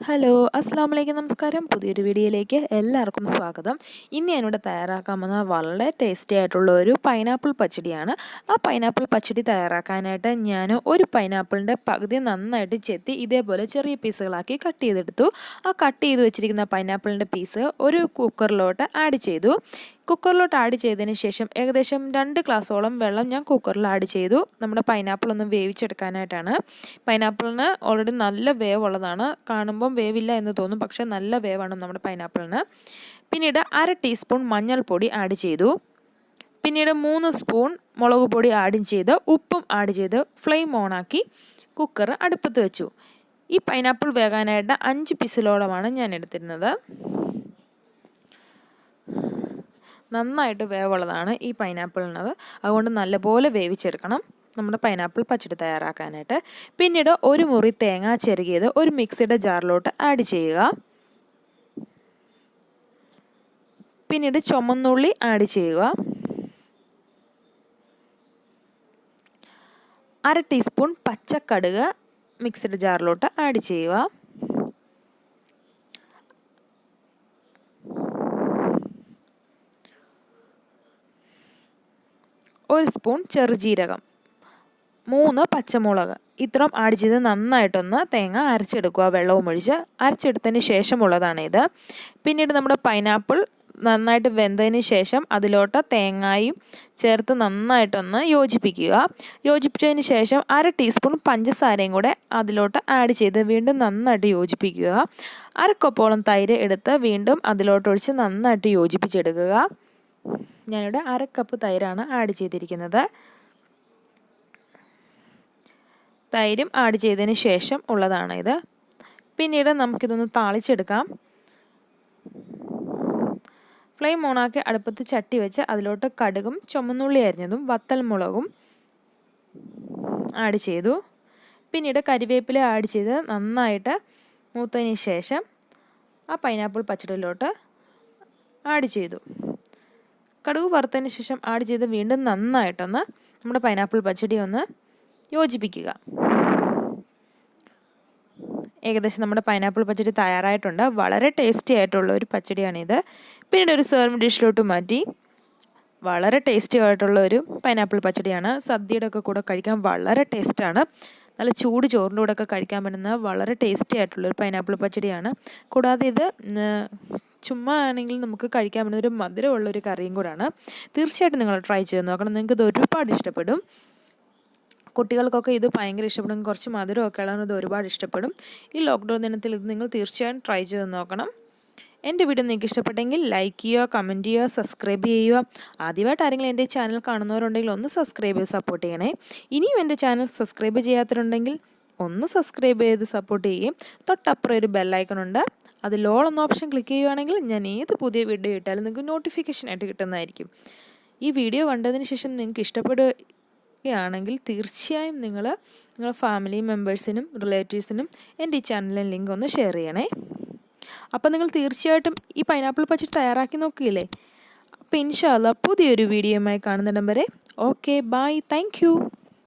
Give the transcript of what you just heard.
Hello അസ്സാം വലൈക്കും നമസ്കാരം. പുതിയൊരു വീഡിയോയിലേക്ക് എല്ലാവർക്കും സ്വാഗതം. ഇന്ന് ഞാനിവിടെ തയ്യാറാക്കാൻ വന്ന വളരെ ടേസ്റ്റി ആയിട്ടുള്ള ഒരു പൈനാപ്പിൾ പച്ചടിയാണ്. ആ പൈനാപ്പിൾ പച്ചടി തയ്യാറാക്കാനായിട്ട് ഞാൻ ഒരു പൈനാപ്പിളിന്റെ പകുതി നന്നായിട്ട് ചെത്തി ഇതേപോലെ ചെറിയ പീസുകളാക്കി കട്ട് ചെയ്തെടുത്തു. ആ കട്ട് ചെയ്ത് വെച്ചിരിക്കുന്ന പൈനാപ്പിളിന്റെ പീസ് ഒരു കുക്കറിലോട്ട് ആഡ് ചെയ്തു. കുക്കറിലോട്ട് ആഡ് ചെയ്തതിന് ശേഷം ഏകദേശം രണ്ട് ഗ്ലാസ്സോളം വെള്ളം ഞാൻ കുക്കറിൽ ആഡ് ചെയ്തു. നമ്മുടെ പൈനാപ്പിൾ ഒന്ന് വേവിച്ചെടുക്കാനായിട്ടാണ്. പൈനാപ്പിളിന് ഓൾറെഡി നല്ല വേവുള്ളതാണ്. കാണുമ്പം വേവില്ല എന്ന് തോന്നും പക്ഷേ നല്ല വേവാണ് നമ്മുടെ പൈനാപ്പിളിന് പിന്നീട് അര ടീസ്പൂൺ മഞ്ഞൾപ്പൊടി ആഡ് ചെയ്തു. പിന്നീട് മൂന്ന് സ്പൂൺ മുളക് പൊടി ആഡ് ചെയ്ത് ഉപ്പും ആഡ് ചെയ്ത് ഫ്ലെയിം ഓണാക്കി കുക്കർ അടുപ്പത്ത് വെച്ചു. ഈ പൈനാപ്പിൾ വേകാനായിട്ട് അഞ്ച് പിസിലോളമാണ് ഞാൻ എടുത്തിരുന്നത്. നന്നായിട്ട് വേവുള്ളതാണ് ഈ പൈനാപ്പിളിനത്. അതുകൊണ്ട് നല്ലപോലെ വേവിച്ചെടുക്കണം. നമ്മുടെ പൈനാപ്പിൾ പച്ചടി തയ്യാറാക്കാനായിട്ട്. പിന്നീട് ഒരു മുറി തേങ്ങ ചെറുകിയത് ഒരു മിക്സിയുടെ ജാറിലോട്ട് ആഡ് ചെയ്യുക. പിന്നീട് ചുമന്നുള്ളി ആഡ് ചെയ്യുക. അര ടീസ്പൂൺ പച്ചക്കടുക് മിക്സിയുടെ ജാറിലോട്ട് ആഡ് ചെയ്യുക. ഒരു സ്പൂൺ ചെറുജീരകം മൂന്ന് പച്ചമുളക്. ഇത്രയും ആഡ് ചെയ്ത് നന്നായിട്ടൊന്ന് തേങ്ങ അരച്ചെടുക്കുക. വെള്ളവും ഒഴിച്ച് അരച്ചെടുത്തതിന് ഇത്. പിന്നീട് നമ്മുടെ പൈനാപ്പിൾ നന്നായിട്ട് വെന്തതിന് ശേഷം അതിലോട്ട് തേങ്ങായും ചേർത്ത് നന്നായിട്ടൊന്ന് യോജിപ്പിക്കുക. യോജിപ്പിച്ചതിന് ശേഷം അര ടീസ്പൂൺ പഞ്ചസാരയും കൂടെ അതിലോട്ട് ആഡ് ചെയ്ത് വീണ്ടും നന്നായിട്ട് യോജിപ്പിക്കുക. അരക്കൊപ്പോളം തൈര് എടുത്ത് വീണ്ടും അതിലോട്ടൊഴിച്ച് നന്നായിട്ട് യോജിപ്പിച്ചെടുക്കുക. ഞാനിവിടെ അര കപ്പ് തൈരാണ് ആഡ് ചെയ്തിരിക്കുന്നത്. തൈരും ആഡ് ചെയ്തതിന് ശേഷം ഉള്ളതാണ് ഇത്. പിന്നീട് നമുക്കിതൊന്ന് താളിച്ചെടുക്കാം. ഫ്ലെയിം ഓണാക്കി അടുപ്പത്ത് ചട്ടി വെച്ച് അതിലോട്ട് കടുകും ചുമന്നുള്ളി അരിഞ്ഞതും വത്തൽ മുളകും ആഡ് ചെയ്തു. പിന്നീട് കരിവേപ്പില ആഡ് ചെയ്ത് നന്നായിട്ട് മൂത്തതിന് ശേഷം ആ പൈനാപ്പിൾ പച്ചടിയിലോട്ട് ആഡ് ചെയ്തു. കടുക് വറുത്തതിന് ശേഷം ആഡ് ചെയ്ത് വീണ്ടും നന്നായിട്ടൊന്ന് നമ്മുടെ പൈനാപ്പിൾ പച്ചടി ഒന്ന് യോജിപ്പിക്കുക. ഏകദേശം നമ്മുടെ പൈനാപ്പിൾ പച്ചടി തയ്യാറായിട്ടുണ്ട്. വളരെ ടേസ്റ്റി ആയിട്ടുള്ള ഒരു പച്ചടിയാണിത്. പിന്നീട് ഒരു സെർവ് ഡിഷിലോട്ട് മാറ്റി വളരെ ടേസ്റ്റി ആയിട്ടുള്ള ഒരു പൈനാപ്പിൾ പച്ചടിയാണ്. സദ്യയുടെ ഒക്കെ കൂടെ കഴിക്കാൻ വളരെ ടേസ്റ്റാണ് നല്ല ചൂട് ചോറിന്റെ കൂടെ ഒക്കെ കഴിക്കാൻ പറ്റുന്ന വളരെ ടേസ്റ്റി ആയിട്ടുള്ള ഒരു പൈനാപ്പിൾ പച്ചടിയാണ്. കൂടാതെ ഇത് ചുമ്മാ ആണെങ്കിൽ നമുക്ക് കഴിക്കാൻ പറ്റുന്ന ഒരു മധുരമുള്ളൊരു കറിയും കൂടാണ്. തീർച്ചയായിട്ടും നിങ്ങൾ ട്രൈ ചെയ്ത് നോക്കണം. നിങ്ങൾക്ക് ഇത് ഒരുപാട് ഇഷ്ടപ്പെടും. കുട്ടികൾക്കൊക്കെ ഇത് ഭയങ്കര ഇഷ്ടപ്പെടും. കുറച്ച് മധുരമൊക്കെ ഇത് ഒരുപാട് ഇഷ്ടപ്പെടും. ഈ ലോക്ക്ഡൗൺ ദിനത്തിൽ ഇത് നിങ്ങൾ തീർച്ചയായും ട്രൈ ചെയ്ത് നോക്കണം. എന്റെ വീഡിയോ നിങ്ങൾക്ക് ഇഷ്ടപ്പെട്ടെങ്കിൽ ലൈക്ക് ചെയ്യുക കമന്റ് ചെയ്യുക സബ്സ്ക്രൈബ് ചെയ്യുക. ആദ്യമായിട്ട് ആരെങ്കിലും എന്റെ ചാനൽ കാണുന്നവരുണ്ടെങ്കിൽ ഒന്ന് സബ്സ്ക്രൈബ് ചെയ്ത് സപ്പോർട്ട് ചെയ്യണേ. ഇനിയും എന്റെ ചാനൽ സബ്സ്ക്രൈബ് ചെയ്യാത്തവരുണ്ടെങ്കിൽ ഒന്ന് സബ്സ്ക്രൈബ് ചെയ്ത് സപ്പോർട്ട് ചെയ്യുകയും തൊട്ടപ്പുറം ഒരു ബെല്ലൈക്കൺ ഉണ്ട്. അത് ലോൾ എന്ന ഓപ്ഷൻ ക്ലിക്ക് ചെയ്യുകയാണെങ്കിൽ ഞാൻ ഏത് പുതിയ വീഡിയോ ഇട്ടാലും നിങ്ങൾക്ക് നോട്ടിഫിക്കേഷൻ ആയിട്ട് കിട്ടുന്നതായിരിക്കും. ഈ വീഡിയോ കണ്ടതിന് ശേഷം നിങ്ങൾക്ക് ഇഷ്ടപ്പെടുകയാണെങ്കിൽ തീർച്ചയായും നിങ്ങൾ നിങ്ങളുടെ ഫാമിലി മെമ്പേഴ്സിനും റിലേറ്റീവ്സിനും എന്റെ ഈ ചാനലിന്റെ ലിങ്ക് ഒന്ന് ഷെയർ ചെയ്യണേ. അപ്പോൾ നിങ്ങൾ തീർച്ചയായിട്ടും ഈ പൈനാപ്പിൾ പച്ചടി തയ്യാറാക്കി നോക്കിയില്ലേ? അപ്പോൾ ഇൻഷാല്ല പുതിയൊരു വീഡിയോയുമായി കാണുന്നിടം വരെ. Okay bye thank